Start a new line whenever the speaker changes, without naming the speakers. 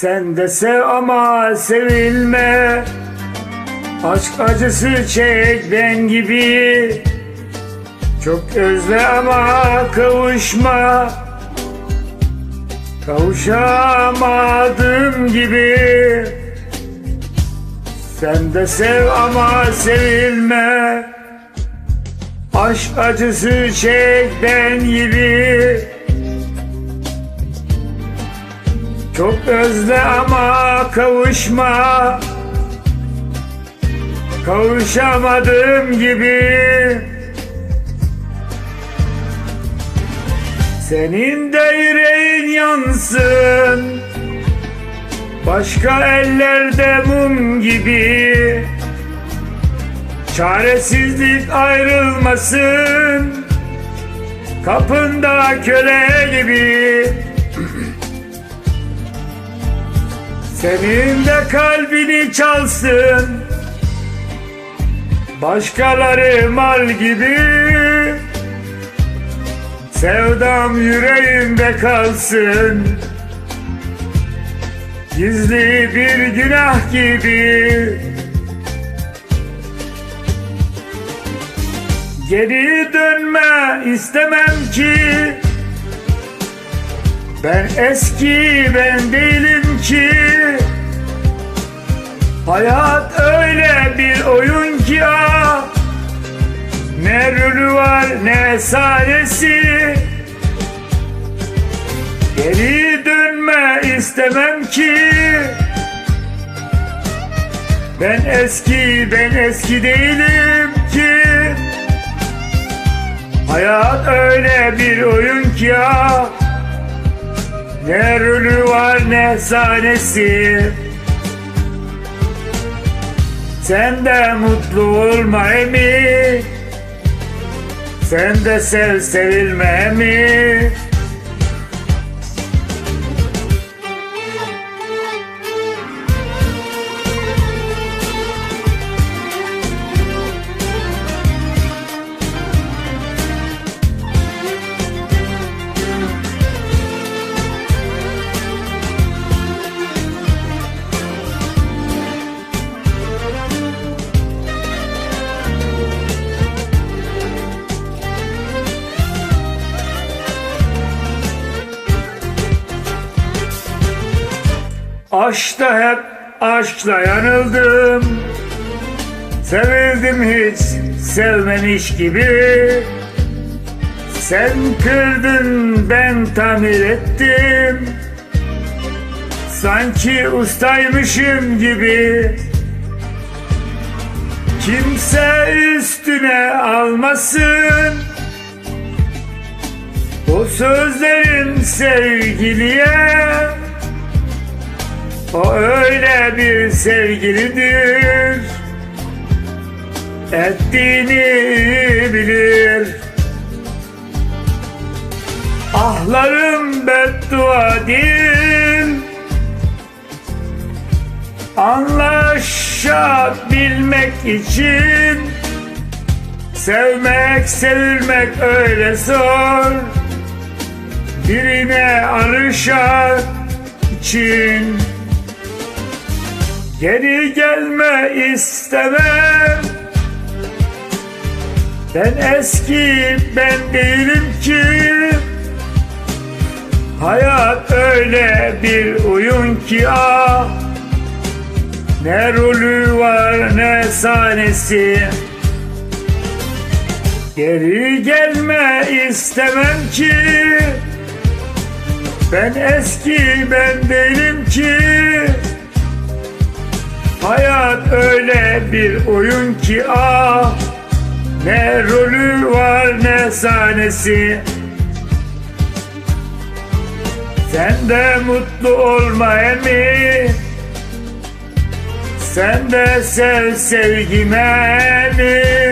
Sen de sev ama sevilme. Aşk acısı çek ben gibi. Çok özle ama kavuşma. Kavuşamadım gibi. Sen de sev ama sevilme. Aşk acısı çek ben gibi Çok özle ama kavuşma. Kavuşamadım gibi. Senin de yüreğin yansın. Başka ellerde mum gibi. Çaresizlik ayrılmasın. Kapında köle gibi Senin de kalbini çalsın. Başkaları mal gibi. Sevdam yüreğimde kalsın. Gizli bir günah gibi. Geri dönme istemem ki. Ben eski ben değilim ki Hayat öyle bir oyun ki ah Ne rolü var ne sahnesi Geri dönme istemem ki. Ben eski ben eski değilim ki. Hayat öyle bir oyun ki ah Ne rolü var ne sahnesi Sen de mutlu olma emi. Sen de sev sevilme emi Aşkta hep aşkla yanıldım. Sevildim hiç sevmemiş gibi. Sen kırdın ben tamir ettim. Sanki ustaymışım gibi. Kimse üstüne almasın. O sözlerin sevgiliye o öyle bir sevgilidir. Ettiğini bilir. Ahlarım beddua değil Anlaşabilmek için Sevmek, sevilmek öyle zor. Birine alışak için Geri gelme istemem. Ben eski ben değilim ki. Hayat öyle bir oyun ki ah. Ne rolü var ne sahnesi. Geri gelme istemem ki. Ben eski ben değilim ki bir oyun ki ah Ne rolü var ne sahnesi. Sen de mutlu olma emi. Sen de sev sevgime emi